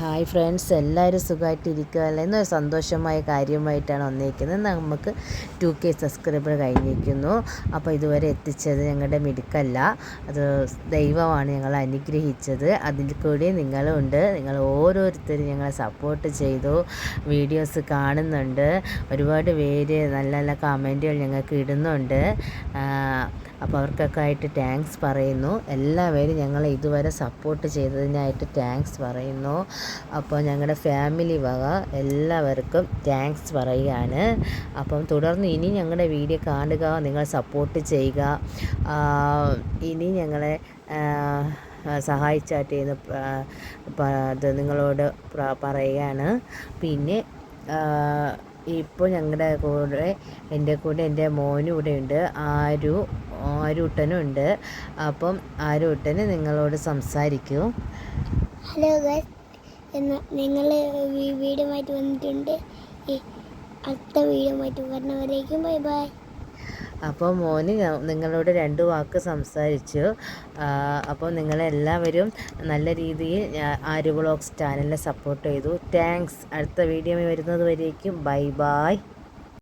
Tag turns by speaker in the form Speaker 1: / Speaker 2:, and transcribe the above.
Speaker 1: Hi friends എല്ലാവരും സുഖമായിട്ടിരിക്കുകയല്ലേ എന്നൊരു സന്തോഷമായ കാര്യമായിട്ടാണ് വന്നിരിക്കുന്നത്. നമുക്ക് ടു കെ സബ്സ്ക്രൈബർ കഴിഞ്ഞിരിക്കുന്നു. അപ്പോൾ ഇതുവരെ എത്തിച്ചത് ഞങ്ങളുടെ മിടുക്കല്ല. അത് ദൈവമാണ് ഞങ്ങൾ അനുഗ്രഹിച്ചത്. അതിൽ കൂടി നിങ്ങളുണ്ട്. നിങ്ങൾ ഓരോരുത്തരും ഞങ്ങളെ സപ്പോർട്ട് ചെയ്തു. വീഡിയോസ് കാണുന്നുണ്ട്. ഒരുപാട് പേര് നല്ല നല്ല കമന്റുകൾ ഞങ്ങൾക്ക് ഇടുന്നുണ്ട്. അപ്പോൾ അവർക്കൊക്കെ ആയിട്ട് താങ്ക്സ് പറയുന്നു. എല്ലാവരും ഞങ്ങളെ ഇതുവരെ സപ്പോർട്ട് ചെയ്തതിനായിട്ട് താങ്ക്സ് പറയുന്നു. അപ്പോൾ ഞങ്ങളുടെ ഫാമിലി വക എല്ലാവർക്കും താങ്ക്സ് പറയുകയാണ്. അപ്പം തുടർന്ന് ഇനി ഞങ്ങളുടെ വീഡിയോ കാണുക നിങ്ങൾ സപ്പോർട്ട് ചെയ്യുക. ഇനി ഞങ്ങളെ സഹായിച്ചാട്ട് എന്ന് ഇത് നിങ്ങളോട് പറയുകയാണ്. പിന്നെ ഇപ്പോൾ ഞങ്ങളുടെ കൂടെ എന്റെ കൂടെ എന്റെ മോനും ഇവിടെ ഉണ്ട്. ആരു ആരൂട്ടനും ഉണ്ട്. അപ്പം ആരൂട്ടന് നിങ്ങളോട് സംസാരിക്കൂ.
Speaker 2: ഹലോ നിങ്ങൾ വീടുമായിട്ട് വന്നിട്ടുണ്ട്. അടുത്ത വീടുമായിട്ട് വരുന്നവരേക്കും ബൈ ബൈ.
Speaker 1: അപ്പോൾ മോന് നിങ്ങളോട് രണ്ട് വാക്ക് സംസാരിച്ചു. അപ്പോൾ നിങ്ങളെല്ലാവരും നല്ല രീതിയിൽ ആര്യ ആരു വ്ളോഗ്സ് ചാനലിനെ സപ്പോർട്ട് ചെയ്തു. താങ്ക്സ് അടുത്ത വീഡിയോ വരുന്നത് വരേക്കും. Bye bye